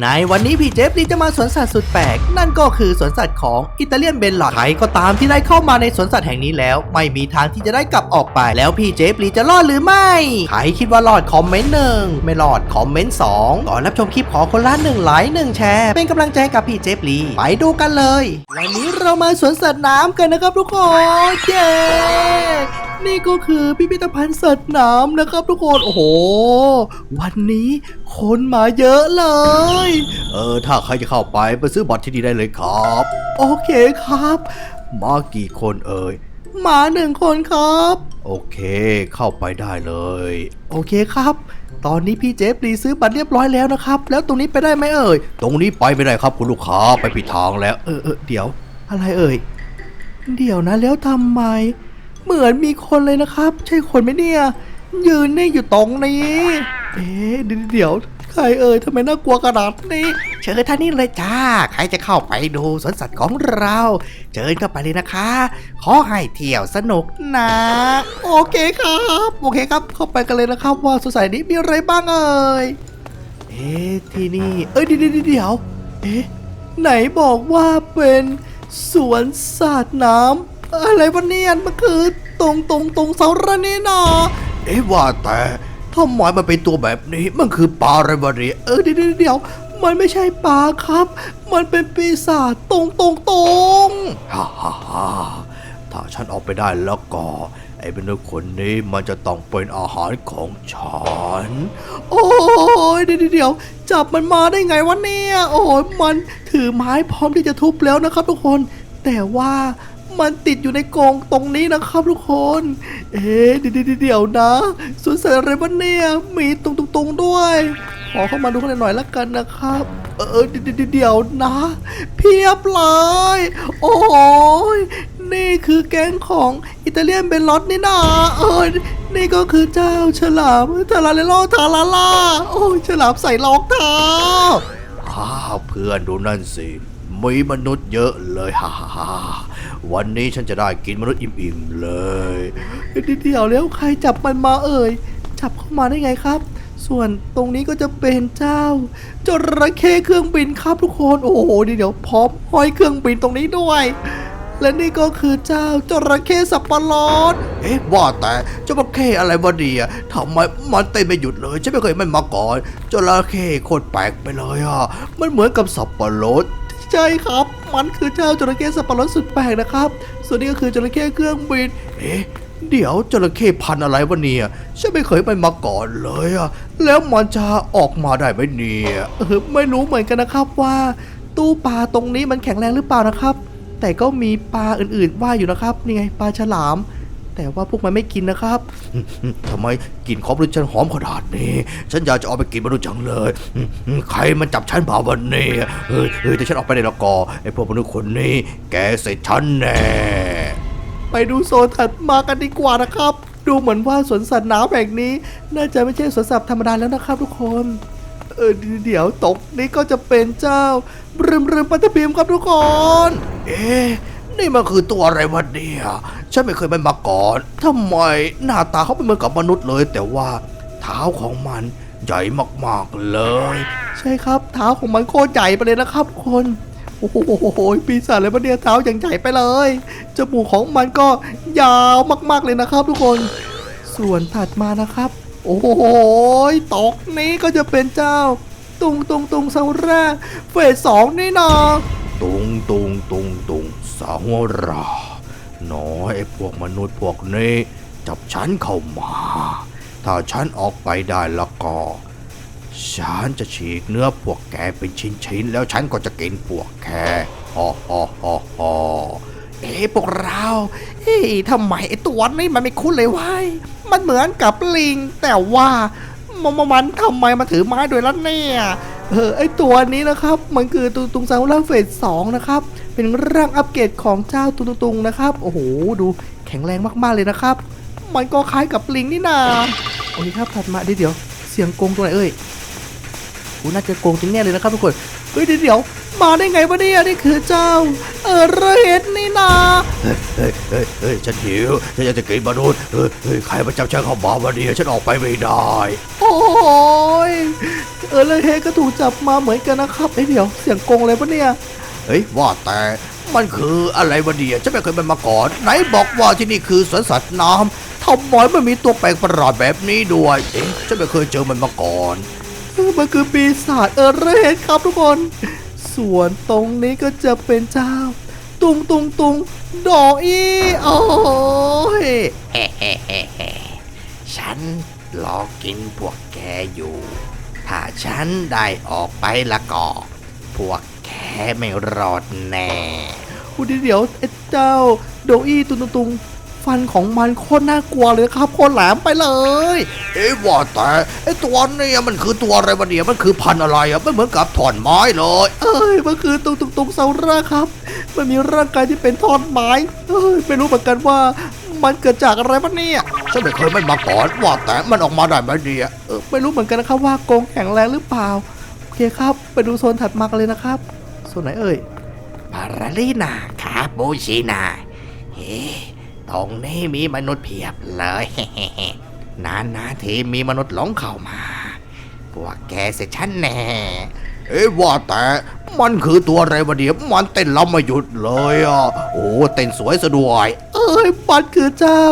ในวันนี้พี่เจฟลีจะมาสวนสัตว์สุดแปลก นั่นก็คือสวนสัตว์ของอิตาเลียนเบนลอดใครก็ตามที่ได้เข้ามาในสวนสัตว์แห่งนี้แล้ว ไม่มีทางที่จะได้กลับออกไป แล้วพี่เจฟลีจะรอดหรือไม่ใครคิดว่ารอดคอมเมนต์หนึ่งไม่รอดคอมเมนต์สองก่อนรับชมคลิปขอคนละหนึ่งไลค์หนึ่งแชร์ เป็นกำลังใจกับพี่เจฟลีไปดูกันเลยวันนี้เรามาสวนสัตว์น้ำกันนะครับทุกคนเย้นี่ก็คือพิพิธภัณฑ์สัตว์น้ำนะครับทุกคนโอ้โห วันนี้คนมาเยอะเลยเออ ถ้าใครจะเข้าไปไปซื้อบัตรที่นี่ได้เลยครับ โอเคครับ มากี่คนเอ่ยมาหนึ่งคนครับ โอเค เข้าไปได้เลย โอเคครับ ตอนนี้พี่เจฟรีซื้อบัตรเรียบร้อยแล้วนะครับ แล้วตรงนี้ไปได้ไหมเอ่ย ตรงนี้ไปไม่ได้ครับคุณลูกค้าไปผิดทางแล้วเออเออเดี๋ยว อะไรเอ่ย เดี๋ยวนะแล้วทำไม เหมือนมีคนเลยนะครับ ใช่คนไหมเนี่ย ยืนนี่อยู่ตรงนี้ เอ๊ะเดี๋ยว ใครเอ่ยทำไมน่ากลัวขนาดนี้ เชิญท่านนี้เลยจ้า ใครจะเข้าไปดูสวนสัตว์ของเรา เชิญเข้าไปเลยนะคะ ขอให้เที่ยวสนุกนะ โอเคครับ โอเคครับ เข้าไปกันเลยนะครับว่าสวนสัตว์นี้มีอะไรบ้างเอ่ย เอ๊ะที่นี่ เอ้ยเดี๋ยวเดี๋ยวเดี๋ยวเอ๊ะไหนบอกว่าเป็นสวนสัตว์น้ำอะไรวะเนี่ยมันคือตรงตรงตรงเสาระนี่นาเอ๊ะว่าแต่ ทำไมมันเป็นตัวแบบนี้ มันคือปลาอะไรวะเนี่ยเออเดี๋ยวเดี๋ยวมันไม่ใช่ปลาครับ มันเป็นปีศาจตรงตรงตรงฮ่าฮ่าฮ่าถ้าฉันออกไปได้แล้วก็ไอ้เป็นกคนนี้มันจะต้องเป็นอาหารของฉัน โอ้ยเดี๋ยวเดี๋ยวจับมันมาได้ไงวะเนี่ย โอ้ยมันถือไม้พร้อมที่จะทุบแล้วนะครับทุกคน แต่ว่า มันติดอยู่ในกรงตรงนี้นะครับทุกคน เอ๊ะเดี๋ยวเดี๋ยวนะสวนสัตว์อะไรวะเนี่ยมีตรงตรงตรงด้วย ขอเข้ามาดูกันหน่อยละกันนะครับ เออเดี๋ยวนะ เพียบเลยโอ้ยนี่คือแก๊งของอิตาเลียนเบนลอตนี่นาเออนี่ก็คือเจ้าฉลามทาราเลโลทาราล่าโอ้ยฉลามใส่รองเท้าอ้าวเพื่อนดูนั่นสิมีมนุษย์เยอะเลยฮ่าฮ่าฮ่า วันนี้ฉันจะได้กินมนุษย์อิ่มๆเลยเดี๋ยวแล้วใครจับมันมาเอ่ย จับเข้ามาได้ไงครับ ส่วนตรงนี้ก็จะเป็นเจ้าจระเข้เครื่องบินครับทุกคน โอ้โหเดี๋ยวพร้อมห้อยเครื่องบินตรงนี้ด้วย และนี่ก็คือเจ้าจระเข้สับปะรดเอ๊ะว่าแต่จระเข้อะไรวะเนี่ยทำไมมันเต้นไม่หยุดเลยฉันไม่เคยมันมาก่อนจระเข้โคตรแปลกไปเลยอะมันเหมือนกับสับปะรด ใช่ครับ มันคือเจ้าจระเข้สับปะรดสุดแปลกนะครับ ส่วนนี้ก็คือจระเข้เครื่องบิน เอ๊ะ เดี๋ยวจระเข้พันอะไรวะเนี่ยฉันไม่เคยไปมาก่อนเลยอะแล้วมันจะออกมาได้ไหมเนี่ยเออไม่รู้เหมือนกันนะครับว่า ตู้ปลาตรงนี้มันแข็งแรงหรือเปล่านะครับ แต่ก็มีปลาอื่นๆว่ายอยู่นะครับ นี่ไงปลาฉลาม แต่ว่าพวกมันไม่กินนะครับ ทำไมกลิ่นของมนุษย์ฉันหอมขนาดนี้ ฉันอยากจะเอาไปกินมนุษย์จังเลย ใครมันจับฉันมาวันนี้เฮ้ยเฮ้ยแต่ฉันออกไปได้แล้วก็ไอ้พวกมนุษย์คนนี้ แกเสร็จฉันแน่ ไปดูโซนถัดมากันดีกว่านะครับ ดูเหมือนว่าสวนสัตว์น้ำแห่งนี้ น่าจะไม่ใช่สวนสัตว์ธรรมดาแล้วนะครับทุกคนเออเดี๋ยวตกนี้ก็จะเป็นเจ้าบรึมบรึมปัตตพีมครับทุกคน เอ๊ะ นี่มันคือตัวอะไรวะเนี่ยฉันไม่เคยไปมาก่อนทำไมหน้าตาเขาเป็นเหมือนกับมนุษย์เลย แต่ว่าเท้าของมันใหญ่มากๆเลย ใช่ครับ เท้าของมันโคตรใหญ่ไปเลยนะครับทุกคนโอ้โหปีศาจอะไรวะเนี่ยเท้าอย่างใหญ่ไปเลยจมูกของมันก็ยาวมากๆเลยนะครับทุกคน ส่วนถัดมานะครับ โอ้โหตกนี้ก็จะเป็นเจ้า ตุงตุงตุงเซาแรกเฟสสองนี่นาตุงตุงตุงตุง สาวราน้อยไอ้พวกมนุษย์พวกนี้ จับฉันเข้ามา ถ้าฉันออกไปได้แล้วก็ ฉันจะฉีกเนื้อพวกแกเป็นชิ้นๆ แล้วฉันก็จะกินพวกแกฮ่อฮ่อฮอฮอเอ๊ะพวกเราเฮ้ยทำไมไอ้ตัวนี้มันไม่คุ้นเลยวะมันเหมือนกับลิง แต่ว่ามันมันทำไมมันถือไม้ด้วยล่ะเนี่ย เออไอตัวนี้นะครับ มันคือตุงตุงซาร่าเฟสสองนะครับ เป็นร่างอัปเกรดของเจ้าตุงตุงตุงนะครับ โอ้โห ดูแข็งแรงมากๆเลยนะครับ มันก็คล้ายกับลิงนี่นาโอเคครับถัดมาเดี๋ยวเดี๋ยวเสียงกงตัวไหนเอ่ยกูน่าจะโกงจริงแน่เลยนะครับทุกคน เฮ้ยเดี๋ยวเดี๋ยวมาได้ไงวะเนี่ยนี่คือเจ้า เออเรดนี่นาเฮ้ยเฮ้ยเฮ้ยเฮ้ยฉันหิวฉันอยากจะกินมนุษย์เฮ้ยเฮ้ยใครมาจับฉันเข้ามาวันนี้ฉันออกไปไม่ได้ โอ้ย เออเลยเฮก็ถูกจับมาเหมือนกันนะครับเอ้ยเดี๋ยวเสียงกงเลยปะเนี่ยเฮ้ยว่าแต่มันคืออะไรวะเนี่ยฉันไม่เคยไปมาก่อนไหนบอกว่าที่นี่คือสวนสัตว์น้ำทำไมไม่มีตัวแปลกประหลาดแบบนี้ด้วยเอ๊ะฉันไม่เคยเจอมันมาก่อนเออมันคือปีศาจเออเรนครับทุกคน ส่วนตรงนี้ก็จะเป็นเจ้า ตุงตุงตุงดอกอีโอ้ยเฮ้เฮ้เฮ้เฮ้ฉันรอกินพวกแกอยู่ ถ้าฉันได้ออกไปละก็พวกแกไม่รอดแน่พูดเดี๋ยวไอ้เจ้าโดอี้ตุงตุงตุงฟันของมันโคตรน่ากลัวเลยครับโคตรแหลมไปเลย เอ๊ะว่าแต่ไอ้ตัวเนี่ยมันคือตัวอะไรวะเนี่ยมันคือพันธุ์อะไรอะไม่เหมือนกับถอนไม้เลย เอ้ยมันคือตุงตุงตุงเซาร่าครับ มันมีร่างกายที่เป็นทอดไม้เอ้ยไม่รู้เหมือนกันว่ามันเกิดจากอะไรปะเนี่ย ฉันไม่เคยไม่มาก่อนว่าแต่มันออกมาได้ไหมเนี่ยเออไม่รู้เหมือนกันนะครับว่ากรงแข็งแรงหรือเปล่าโอเคครับ ไปดูโซนถัดมากันเลยนะครับโซนไหนเอ่ยปาราลีนาคาปูชินาเฮ้ตรงนี้มีมนุษย์เพียบเลยนานนาทีมีมนุษย์หลงเข้ามาพวกแกเสียฉันแน่เอ้ว่าแต่มันคือตัวอะไรวะเนี่ยมันเต้นลำไม่หยุดเลยอะโอ้เต้นสวยซะด้วยเอ้ ยปัดคือเจ้า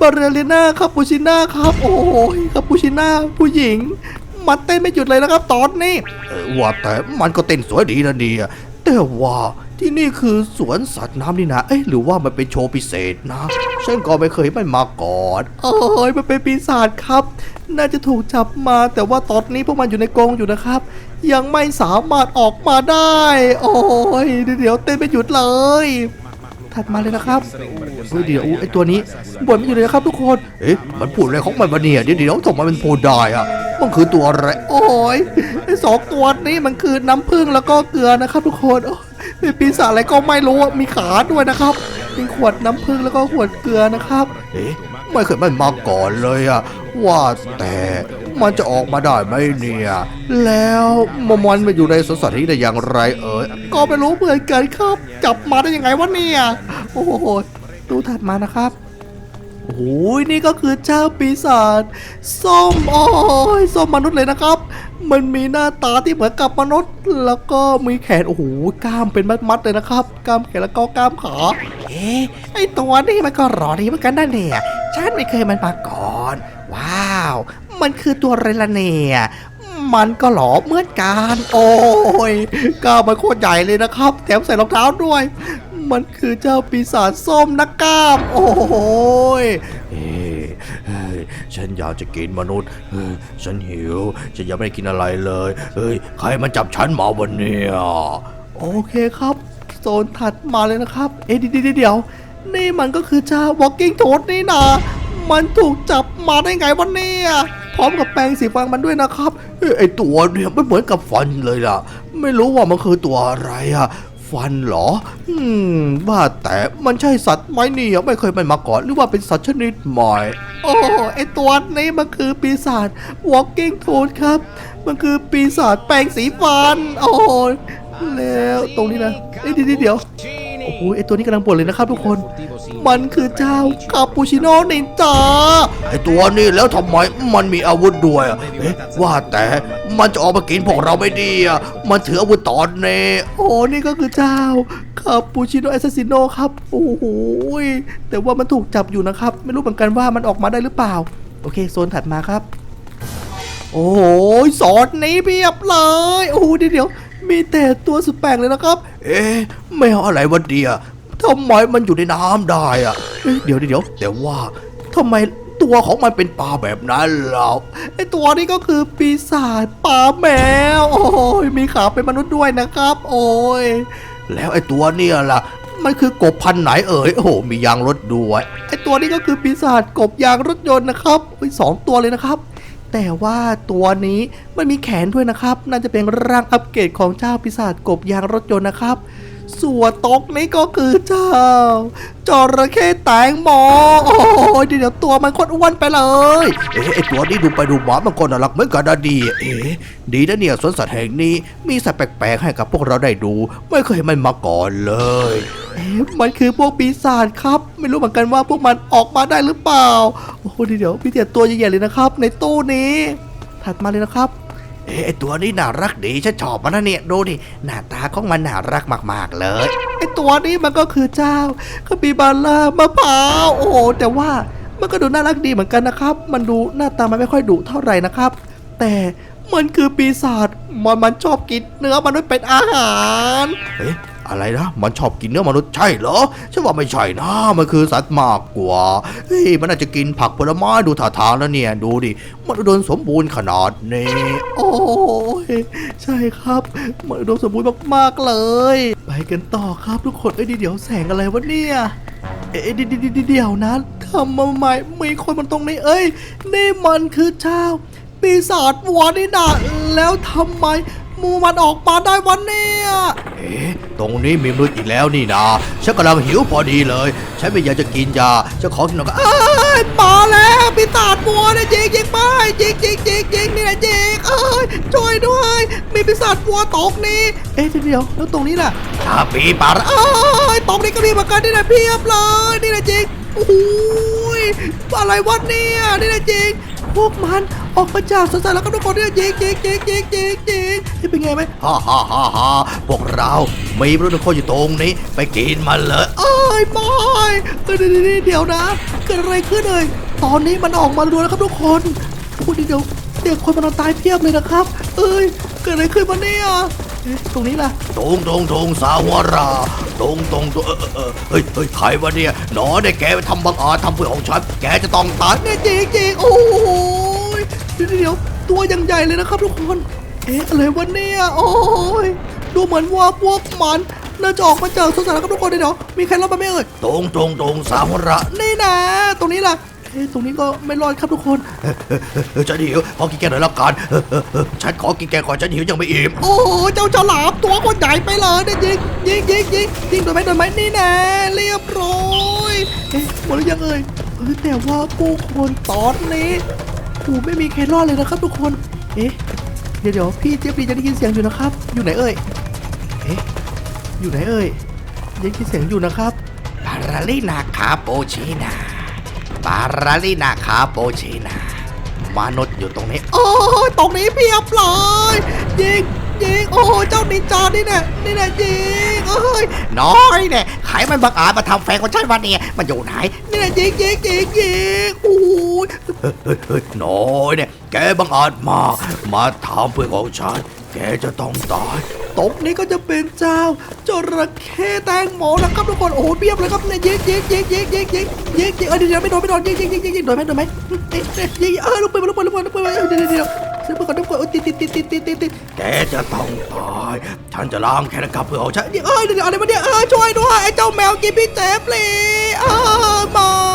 บาเรลิน่าคาปูชิน่าครับ โอ้ยคาปูชิน่าผู้หญิง มันเต้นไม่หยุดเลยนะครับตอนนี้ว่าแต่มันก็เต้นสวยดีนะเนี่ยแต่ว่าที่นี่คือสวนสัตว์น้ำนี่นะ เอ๊ะหรือว่ามันเป็นโชว์พิเศษนะฉันก็ไม่เคยมันมาก่อน เอ้ยมันเป็นปีศาจครับ น่าจะถูกจับมา แต่ว่าตอนนี้พวกมันอยู่ในกรงอยู่นะครับ ยังไม่สามารถออกมาได้ โอ้ยเดี๋ยวเต้นไม่หยุดเลย ถัดมาเลยนะครับ เฮ้ยเดี๋ยวอุ๊ยไอตัวนี้บ่นไม่อยู่เลยนะครับทุกคน เอ๊ะมันพูดอะไรของมันวะเนี่ยเดี๋ยวเดี๋ยวทำไมมันพูดได้อะมันคือตัวอะไร โอ้ยไอสองตัวนี้มันคือน้ำผึ้งแล้วก็เกลือนะครับทุกคนโอ้ยเป็นปีศาจอะไรก็ไม่รู้มีขาด้วยนะครับมีขวดน้ำผึ้งแล้วก็ขวดเกลือนะครับ เอ๊ะไม่เคยมันมาก่อนเลยอะว่าแต่มันจะออกมาได้ไหมเนี่ย แล้วมมันมาอยู่ในสวนสัตว์ที่ได้อย่างไรเอ่ยก็ไม่รู้เหมือนกันครับ จับมาได้ยังไงวะเนี่ย โอ้โห ดูถัดมานะครับโอ้โหนี่ก็คือเจ้าปีศาจส้มโอ้ยส้มมนุษย์เลยนะครับ มันมีหน้าตาที่เหมือนกับมนุษย์ แล้วก็มีแขนโอ้โหกล้ามเป็นมัดๆเลยนะครับกล้ามแขนแล้วก็กล้ามขาเอ๊ะไอตัวนี้มันก็หล่อดีเหมือนกันนะเนี่ยฉันไม่เคยมันมาก่อน ว้าว มันคือตัวอะไรละเนี่ยมันก็หล่อเหมือนกัน โอ้ยกล้ามมันโคตรใหญ่เลยนะครับ แถมใส่รองเท้าด้วย มันคือเจ้าปีศาจส้มนักกล้าม โอ้ยเอ้ยเฮ้ยฉันอยากจะกินมนุษย์เฮ้ยฉันหิว ฉันยังไม่ได้กินอะไรเลยเฮ้ย ใครมันจับฉันมาวันนี้โอเคครับ โซนถัดมาเลยนะครับ เอ๊ะเดี๋ยวเดี๋ยวนี่มันก็คือเจ้า Walking Toad นี่นะ มันถูกจับมาได้ไงวันนี้พร้อมกับแปรงสีฟันมันด้วยนะครับเอ้ยไอตัวเนี่ยไม่เหมือนกับฟันเลยล่ะ ไม่รู้ว่ามันคือตัวอะไรอะ ฟันเหรอ อืมว่าแต่มันใช่สัตว์ไหมเนี่ยไม่เคยมันมาก่อนหรือว่าเป็นสัตว์ชนิดใหม่ โอ้ไอตัวนี้มันคือปีศาจ Walking Toad ครับ มันคือปีศาจแปลงสีฟัน โอ้แล้วตรงนี้นะเอ้ยเดี๋ยวเดี๋ยว โอ้โหไอตัวนี้กำลังบ่นเลยนะครับทุกคน มันคือเจ้าคาปูชิโน่นินจาไอตัวนี้แล้วทำไมมันมีอาวุธด้วยอะเอ๊ะว่าแต่มันจะออกมากินพวกเราไม่ดีอะมันถืออาวุธตอนนี้โอ้นี่ก็คือเจ้าคาปูชิโน่แอสซิโนครับโอ้โหยแต่ว่ามันถูกจับอยู่นะครับ ไม่รู้เหมือนกันว่ามันออกมาได้หรือเปล่า โอเคโซนถัดมาครับ โอ้โหสอนนี้เพียบเลย โอ้เดี๋ยวเดี๋ยว มีแต่ตัวสุดแปลกเลยนะครับ เอ๊ะไม่เอะไรวันเดียทำไมมันอยู่ในน้ำได้อะเดี๋ยวเดี๋ยวแต่ว่าทำไมตัวของมันเป็นปลาแบบนั้นล่ะไอตัวนี้ก็คือปีศาจป่าแมว โอ้ยมีขาเป็นมนุษย์ด้วยนะครับ โอ้ยแล้วไอตัวเนี่ยล่ะ มันคือกบพันไหนเอ่ยโอ้โหมียางรถด้วยไอตัวนี้ก็คือปีศาจกบยางรถยนต์นะครับเฮ้ยสองตัวเลยนะครับ แต่ว่าตัวนี้มันมีแขนด้วยนะครับ น่าจะเป็นร่างอัปเกรดของเจ้าปีศาจกบยางรถยนต์นะครับ ส่วนตกนี้ก็คือเจ้าจระเข้แตงโมโอ้ยเดี๋ยวตัวมันโคตรอ้วนไปเลย เอ๊ะไอตัวนี้ดูไปดูมามันก็น่ารักเหมือนกันนะดี เอ๊ะดีนะเนี่ยสวนสัตว์แห่งนี้มีสัตว์แปลกๆให้กับพวกเราได้ดู ไม่เคยเห็นมันมาก่อนเลย เอ๊ะมันคือพวกปีศาจครับ ไม่รู้เหมือนกันว่าพวกมันออกมาได้หรือเปล่า โอ้โหเดี๋ยวพี่เตียตัวใหญ่ๆเลยนะครับ ในตู้นี้ ถัดมาเลยนะครับ เอ๊ะไอ้ตัวนี้น่ารักดีฉันชอบมันนะเนี่ยดูดิหน้าตาของมันน่ารักมาก ๆ เลยไอตัวนี้มันก็คือเจ้าคาปิบาร่ามะพร้าวโอ้โหแต่ว่ามันก็ดูน่ารักดีเหมือนกันนะครับ มันดูหน้าตามันไม่ค่อยดุเท่าไหร่นะครับ แต่มันคือปีศาจมันมันชอบกินเนื้อมนุษย์เป็นอาหารเอ๊ะ อะไรนะ มันชอบกินเนื้อมนุษย์ใช่เหรอฉันว่าไม่ใช่นะ มันคือสัตว์มากกว่า เฮ้ย มันน่าจะกินผักผลไม้ดูท่าทางแล้วเนี่ย ดูดิ มันอุดมสมบูรณ์ขนาดนี้ โอ้ย ใช่ครับ มันอุดมสมบูรณ์มากๆเลย ไปกันต่อครับทุกคน เอ้ยเดี๋ยวแสงอะไรวะเนี่ย เอ้ยเดี๋ยวเดี๋ยวนะทำมาใหม่มีคนมันตรงนี้ เอ้ย นี่มันคือเจ้าปีศาจวัวนี่นะแล้วทำไมมูมันออกมาได้วันเนี่ย เอ๊ะตรงนี้มีมนุษย์อีกแล้วนี่นะฉันกำลังหิวพอดีเลย ฉันไม่อยากจะกินยาฉันขอกินหน่อยก็เอ้ยมาแล้วปีศาจวัวเนี่ยยิงยิงไปยิงยิงยิงยิงนี่นะยิงเอ้ยช่วยด้วย มีปีศาจวัวตกนี่ เอ๊ะเดี๋ยวแล้วตรงนี้ล่ะชาปีปาระเอ้ยตรงนี้ก็มีเหมือนกันนี่นะเพียบเลยนี่นะจิงโอ้โหยอะไรวะเนี่ยนี่นะจิง พวกมันออกมาจากสวนสัตว์แล้วก็ทุกคนเนี่ยจิงจิงจิงจิงจิงจิงนี่เป็นไงไหมฮ่าฮ่าฮ่าฮ่าพวกเรา มีมนุษย์คนอยู่ตรงนี้ ไปกินมันเลยเอ้ยไม่เดี๋ยเดี๋ยวเดี๋ยวเดี๋ยวนะ เกิดอะไรขึ้นเลย ตอนนี้มันออกมาดูแล้วครับทุกคนโอ้โหเดี๋ยวเดี๋ยวคนมันนอนตายเพียบเลยนะครับ เอ้ย เกิดอะไรขึ้นมาเนี่ยเอ๊ะตรงนี้ล่ะตรงตรงตรงสาวรา ตรงตรงตัวเออเออเออเฮ้ยเฮ้ยใครวะเนี่ยหนอได้แกไปทำบังอาจทำเพื่อของฉันแกจะต้องตายเนี่ยจริงจริงๆโอ้โหเดี๋ยวเดี๋ยวตัวยังใหญ่เลยนะครับทุกคนเอ๊ะอะไรวะเนี่ยโอ้ยดูเหมือนว่าพวกมันน่าจะออกมาจากสวนสัตว์แล้วครับทุกคนเดี๋ยวมีใครรอดมาไหมเอ่ยตรงตรงตรงสาวรานี่นะตรงนี้ล่ะ เอ๊ะตรงนี้ก็ไม่รอดครับทุกคน ฉันหิวขอกินแกหน่อยละกัน ฉันขอกินแกก่อนฉันหิวยังไม่อิ่ม โอ้โหเจ้าฉลามตัวคนใหญ่ไปเลยเนี่ยยิงยิงยิงยิงยิงโดนไหมโดนไหมนี่แนะเรียบร้อยเอ๊ะหมดหรือยังเอ่ยเออแต่ว่าผู้คนตอนนี้โอ้ไม่มีใครรอดเลยนะครับทุกคน เอ๊ะเดี๋ยวเดี๋ยวพี่เจี๊ยบดีจะได้ยินเสียงอยู่นะครับ อยู่ไหนเอ่ย เอ๊ะอยู่ไหนเอ่ยได้ยินเสียงอยู่นะครับบาราลินาคาโปชินา บาราลินาคาโปชินามนุษย์อยู่ตรงนี้ โอ้ยตรงนี้เพียบเลยยิงยิงโอ้เจ้านินจานี่แน่นี่แน่ยิงเอ้ยน้อยเนี่ยใครมันบังอาจมาทำแฟนของฉันวันนี้มันอยู่ไหนนี่แน่ยิงยิงยิงยิงโอ้ยเฮ้ยเฮ้ยเฮ้ยน้อยเนี่ยแกบังอาจมา มาทำเพื่อนของฉันแกจะต้องตาย ตรงนี้ก็จะเป็นเจ้าจระเข้แตงโมนะครับทุกคนโอ้โหเพียบเลยครับเนี่ยยิงยิงยิงยิงยิงยิงยิงยิงเออเดี๋ยวเดี๋ยวไม่โดนไม่โดนยิงยิงยิงยิงยิงโดนไหมโดนไหมเอ๊ะเอ๊ะยิงเออลูกปืนลูกปืนลูกปืนลูกปืนเดี๋ยวเดี๋ยวเดี๋ยวเดี๋ยวเดี๋ยวก่อนเดี๋ยวก่อนโอ้ติดติดติดติดติดติดติดแกจะต้องตายฉันจะล้างแค้นกับเพื่อนของฉันเดี๋ยวเออเดี๋ยวเดี๋ยวอะไรวะเนี่ยเออช่วยด้วยไอ้เจ้าแมวกินพี่เจฟเลยเออมา